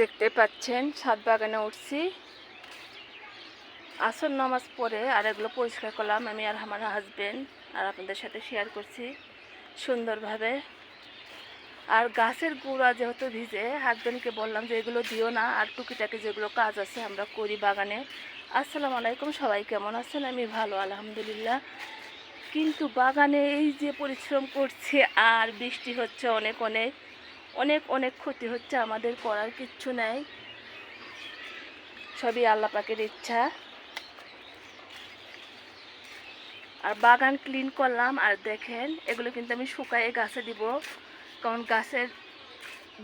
দেখতে পাচ্ছেন, ছাদ বাগানে উঠছি। আসর নামাজ পড়ে আর এগুলো পরিষ্কার করলাম আমি আর আমার হাজবেন্ড আর আপনাদের সাথে শেয়ার করছি সুন্দরভাবে। আর গাছের গুঁড়া যেহেতু ভিজে হাজবেন্ডকে বললাম যে এগুলো দিও না, আর টুকিটাকি যেগুলো কাজ আছে আমরা করি বাগানে। আসসালামু আলাইকুম, সবাই কেমন আছেন? আমি ভালো, আলহামদুলিল্লাহ। কিন্তু বাগানে এই যে পরিশ্রম করছে, আর বৃষ্টি হচ্ছে অনেক অনেক। অনেক অনেক ক্ষতি হচ্ছে, আমাদের করার কিচ্ছু নাই। সবই আল্লাহ পাকের ইচ্ছা। আর বাগান ক্লিন করলাম, আর দেখেন, এগুলো কিন্তু আমি শুকায়ে গাছে দিব। কারণ গাছের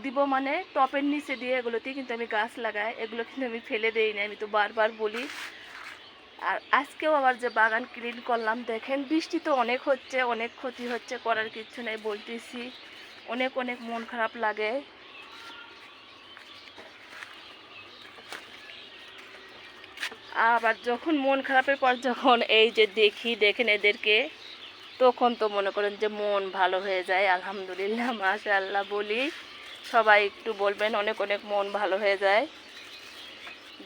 দিব মানে টপের নিচে দিয়ে এগুলোতেই কিন্তু আমি গাছ লাগাই, এগুলো কিন্তু আমি ফেলে দেই না আমি তো বারবার বলি। আর আজকেও আবার যে বাগান ক্লিন করলাম, দেখেন বৃষ্টি তো অনেক হচ্ছে, অনেক ক্ষতি হচ্ছে, করার কিচ্ছু নেই বলতেছি। অনেক অনেক মন খারাপ লাগে। আবার যখন মন খারাপের পর যখন এই যে দেখি, দেখেন এদেরকে, তখন তো মনে করেন যে মন ভালো হয়ে যায়। আলহামদুলিল্লাহ মাশা আল্লাহ বলি। সবাই একটু বলবেন, অনেক অনেক মন ভালো হয়ে যায়।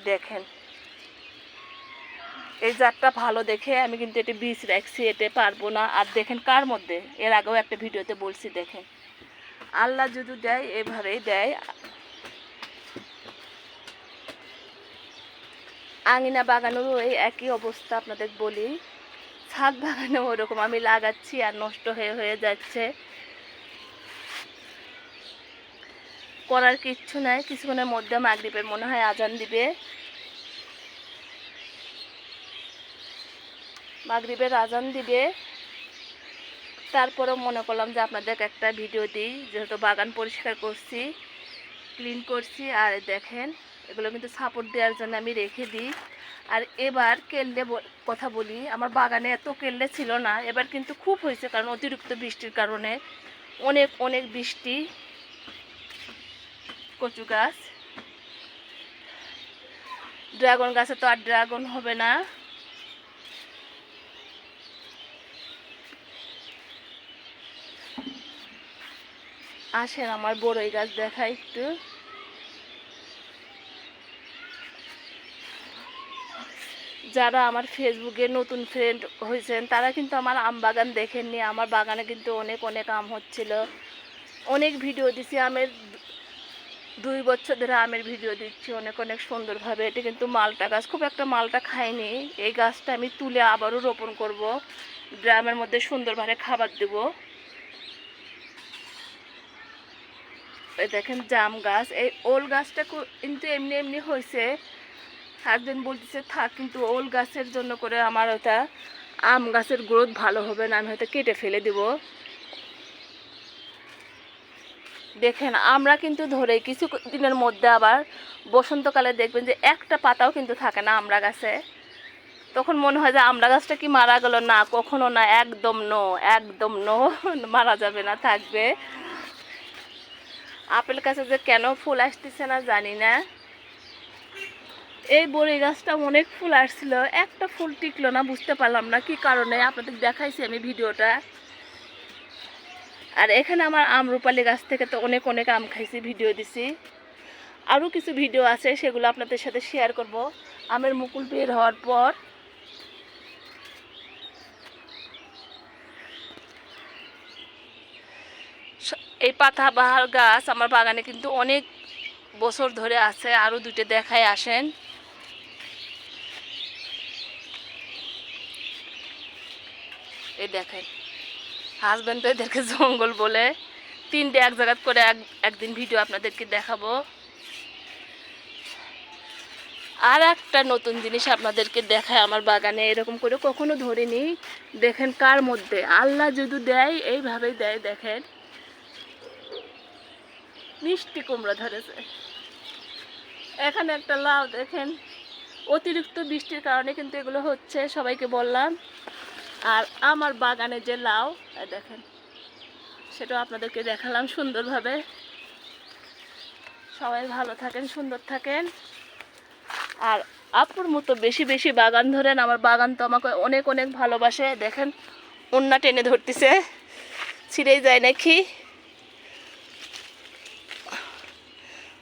দেখেন। এই জাতটা ভালো দেখে আমি কিন্তু এটি বীজ রাখছি, এতে পারব না। আর দেখেন কার মধ্যে? এর আগেও একটা ভিডিওতে বলছি, দেখেন। আল্লাহ যদি দেয়, এভাবেই দেয়। আঙিনা বাগানেরও এই একই অবস্থা আপনাদের বলি। ছাদ বাগানেও ওরকম আমি লাগাচ্ছি আর নষ্ট হয়ে হয়ে যাচ্ছে। করার কিচ্ছু নাই, কিছুক্ষণের মধ্যে মাগরীবের মনে হয় আজান দিবে। মাগরীবের আজান দিবে। তারপরেও মনে করলাম যে আপনাদের একটা ভিডিও দিই, যেহেতু বাগান পরিষ্কার করছি ক্লিন করছি, আর দেখেন, এগুলো কিন্তু সাপোর্ট দেওয়ার জন্য আমি রেখে দিই। আর এবার কেল্লে কথা বলি, আমার বাগানে এত কেল্লে ছিল না, এবার কিন্তু খুব হয়েছে, কারণ অতিরিক্ত বৃষ্টির কারণে অনেক অনেক বৃষ্টি, কচু গাছ। ড্রাগন গাছে তো আর ড্রাগন হবে না। আসেন আমার বড়ই গাছ দেখা একটু। যারা আমার ফেসবুকে নতুন ফ্রেন্ড হয়েছেন, তারা কিন্তু আমার আম বাগান দেখেননি। আমার বাগানে কিন্তু অনেক অনেক আম হচ্ছিল। অনেক ভিডিও দিছি, আমের দুই বছর ধরে আমের ভিডিও দিচ্ছি, অনেক অনেক সুন্দরভাবে। এটা কিন্তু মালটা গাছ। খুব একটা মালটা খাইনি। এই গাছটা আমি তুলে আবারও রোপণ করব। ড্রামের মধ্যে সুন্দরভাবে খাবার দেবো। দেখেন জাম গাছ। এই ওল গাছটা কিন্তু এমনি এমনি হয়েছে একজন বলতেছে, থাক, কিন্তু ওল গাছের জন্য করে আমার ওটা আম গাছের গ্রোথ ভালো হবে না, আমি হয়তো কেটে ফেলে দেব। দেখেন, আমরা কিন্তু ধরে কিছু দিনের মধ্যে আবার বসন্তকালে দেখবেন যে একটা পাতাও কিন্তু থাকে না আমরা গাছে। তখন মনে হয় যে আমরা গাছটা কি মারা গেল? না, কখনো না, একদম নো একদম নো মারা যাবে না, থাকবে। আপেল গাছে যে কেন ফুল আসতেছে না জানি না। এই বড়ি গাছটা অনেক ফুল আসছিল, একটা ফুল টিকলো না, বুঝতে পারলাম না কি কারণে আপনাদের দেখাইছি আমি ভিডিওটা। আর এখানে আমার আম রূপালি গাছ থেকে তো অনেক অনেক আম খাইছি, ভিডিও দিছি। আরও কিছু ভিডিও আছে, সেগুলো আপনাদের সাথে শেয়ার করব। আমের মুকুল বের হওয়ার পর এই পাতাবাহার গাছ আমার বাগানে কিন্তু অনেক বছর ধরে আছে, আরও দুটো দেখায় আসেন। এই দেখেন হাজব্যান্ড তো এদেরকে জঙ্গল বলে। তিনটে এক জায়গা করে এক, একদিন ভিডিও আপনাদেরকে দেখাবো। আর একটা নতুন জিনিস আপনাদেরকে দেখায় আমার বাগানে, এরকম করে কখনো ধরিনি। দেখেন কার মধ্যে? আল্লাহ যদি দেয়, এইভাবেই দেয়, দেখেন। মিষ্টি কুমড়া ধরেছে। এখানে একটা লাউ দেখেন, অতিরিক্ত বৃষ্টির কারণে কিন্তু এগুলো হচ্ছে, সবাইকে বললাম। আর আমার বাগানে যে লাউ দেখেন, সেটাও আপনাদেরকে দেখালাম সুন্দরভাবে। সবাই ভালো থাকেন, সুন্দর থাকেন। আর আপুর মতো বেশি বেশি বাগান ধরেন, আমার বাগান তো আমাকে অনেক অনেক ভালোবাসে। দেখেন অন্যা টেনে ধরতেছে, ছিঁড়েই যায় নাকি?